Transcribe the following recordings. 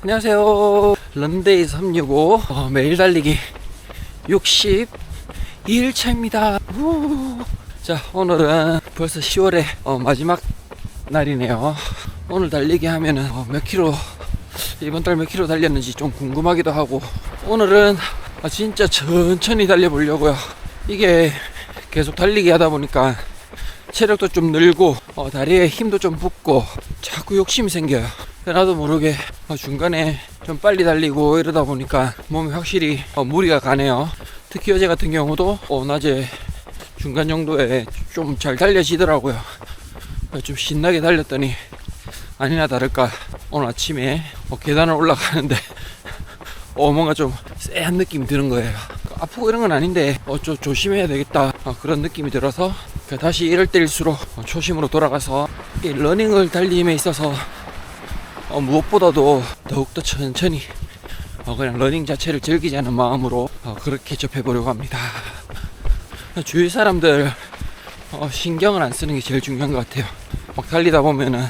안녕하세요. 런데이 365 어, 매일 달리기 62일차입니다. 자, 오늘은 벌써 10월의 어, 마지막 날이네요. 오늘 달리기 하면은 어, 몇 킬로 이번 달 몇 킬로 달렸는지 좀 궁금하기도 하고 오늘은 아, 진짜 천천히 달려보려고요. 이게 계속 달리기 하다 보니까 체력도 좀 늘고 어, 다리에 힘도 좀 붙고 자꾸 욕심이 생겨요. 나도 모르게 어, 중간에 좀 빨리 달리고 이러다 보니까 몸이 확실히 어, 무리가 가네요. 특히 어제 같은 경우도 어, 낮에 중간 정도에 좀 잘 달려지더라고요. 어, 좀 신나게 달렸더니 아니나 다를까 오늘 아침에 어, 계단을 올라가는데 어 뭔가 좀 쎄한 느낌이 드는 거예요. 아프고 이런 건 아닌데 어 좀 조심해야 되겠다 어, 그런 느낌이 들어서 그 다시 이럴 때일수록 어, 초심으로 돌아가서 이 러닝을 달림에 있어서 어, 무엇보다도 더욱더 천천히 어, 그냥 러닝 자체를 즐기자는 마음으로 어, 그렇게 접해보려고 합니다. 주위 사람들 어, 신경을 안 쓰는 게 제일 중요한 것 같아요. 막 달리다 보면은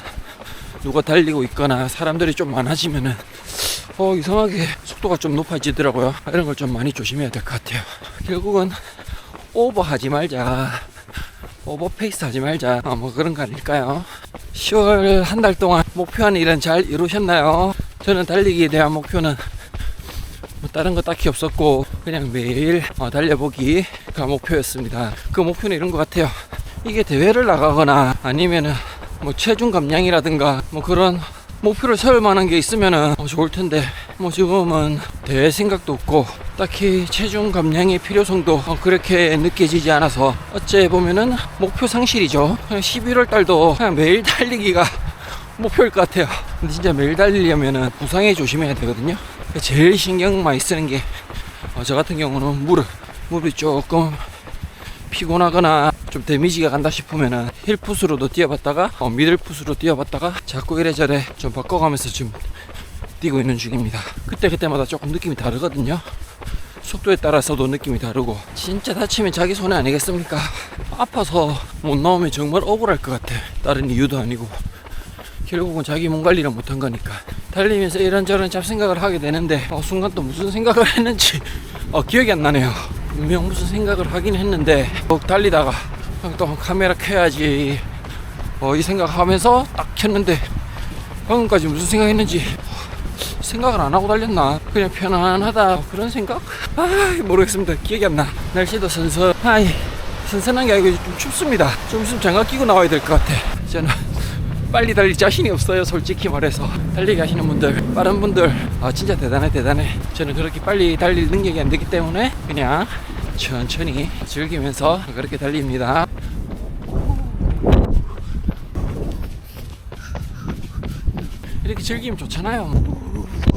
누가 달리고 있거나 사람들이 좀 많아지면은 어 이상하게 속도가 좀 높아지더라고요. 이런 걸 좀 많이 조심해야 될 것 같아요. 결국은 오버하지 말자. 오버 페이스 하지 말자. 어, 뭐 그런 거 아닐까요? 10월 한 달 동안 목표한 일은 잘 이루셨나요? 저는 달리기에 대한 목표는 뭐 다른 거 딱히 없었고 그냥 매일 어, 달려보기가 목표였습니다. 그 목표는 이런 것 같아요. 이게 대회를 나가거나 아니면은 뭐 체중 감량이라든가 뭐 그런 목표를 세울 만한 게 있으면은 어, 좋을 텐데 뭐 지금은 대회 생각도 없고 딱히 체중 감량의 필요성도 어, 그렇게 느껴지지 않아서 어째 보면은 목표 상실이죠. 그냥 11월 달도 그냥 매일 달리기가 목표일 것 같아요. 근데 진짜 매일 달리려면은 부상에 조심해야 되거든요. 제일 신경 많이 쓰는 게 어, 저 같은 경우는 무릎 무릎이 조금 피곤하거나 좀 데미지가 간다 싶으면은 힐풋으로도 뛰어봤다가 어, 미들풋으로 뛰어봤다가 자꾸 이래저래 좀 바꿔가면서 지금 뛰고 있는 중입니다. 그때 그때마다 조금 느낌이 다르거든요. 속도에 따라서도 느낌이 다르고 진짜 다치면 자기 손해 아니겠습니까? 아파서 못 나오면 정말 억울할 것 같아. 다른 이유도 아니고 결국은 자기 몸 관리를 못한 거니까 달리면서 이런저런 잡생각을 하게 되는데 어, 순간 또 무슨 생각을 했는지 어, 기억이 안 나네요. 분명 무슨 생각을 하긴 했는데 꼭 달리다가 아, 또 카메라 켜야지 어, 이 생각하면서 딱 켰는데 방금까지 무슨 생각했는지 생각을 안 하고 달렸나? 그냥 편안하다. 그런 생각? 아 모르겠습니다. 기억이 안 나. 날씨도 선선하이 선선한 게 아니고 좀 춥습니다. 좀 있으면 장갑 끼고 나와야 될 것 같아. 저는 빨리 달릴 자신이 없어요 솔직히 말해서. 달리기 하시는 분들 빠른 분들. 아 진짜 대단해 대단해. 저는 그렇게 빨리 달릴 능력이 안 되기 때문에 그냥 천천히 즐기면서 그렇게 달립니다. 이렇게 즐기면 좋잖아요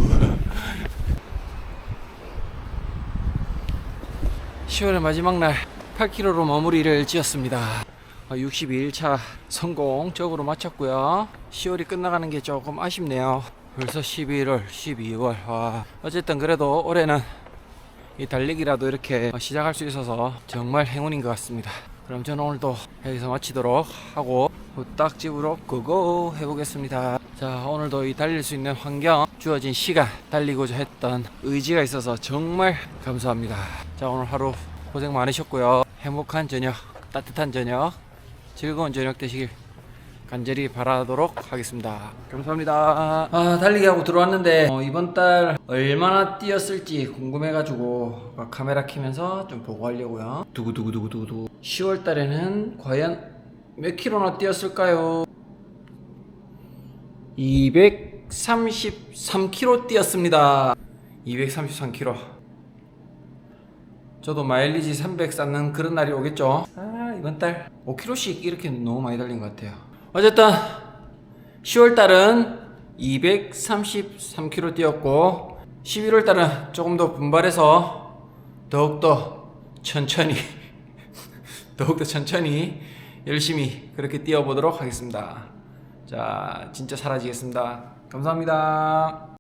10월의 마지막 날 8km로 마무리를 지었습니다 62일차 성공적으로 마쳤고요. 10월이 끝나가는 게 조금 아쉽네요. 벌써 11월, 12월. 와. 어쨌든 그래도 올해는 이 달리기라도 이렇게 시작할 수 있어서 정말 행운인 것 같습니다. 그럼 저는 오늘도 여기서 마치도록 하고 후딱 집으로 고고 해보겠습니다. 자, 오늘도 이 달릴 수 있는 환경, 주어진 시간, 달리고자 했던 의지가 있어서 정말 감사합니다. 자, 오늘 하루 고생 많으셨고요. 행복한 저녁, 따뜻한 저녁, 즐거운 저녁 되시길 간절히 바라도록 하겠습니다. 감사합니다. 아, 달리기 하고 들어왔는데 어, 이번 달 얼마나 뛰었을지 궁금해가지고 막 카메라 켜면서 좀 보고 하려고요. 두구두구두구두구. 10월 달에는 과연 몇 킬로나 뛰었을까요? 233km 뛰었습니다. 233km. 저도 마일리지 300 쌓는 그런 날이 오겠죠. 아, 이번 달 5km씩 이렇게 너무 많이 달린 것 같아요. 어쨌든 10월 달은 233km 뛰었고 11월 달은 조금 더 분발해서 더욱더 천천히 더욱더 천천히 열심히 그렇게 뛰어보도록 하겠습니다. 자, 진짜 사라지겠습니다. 감사합니다.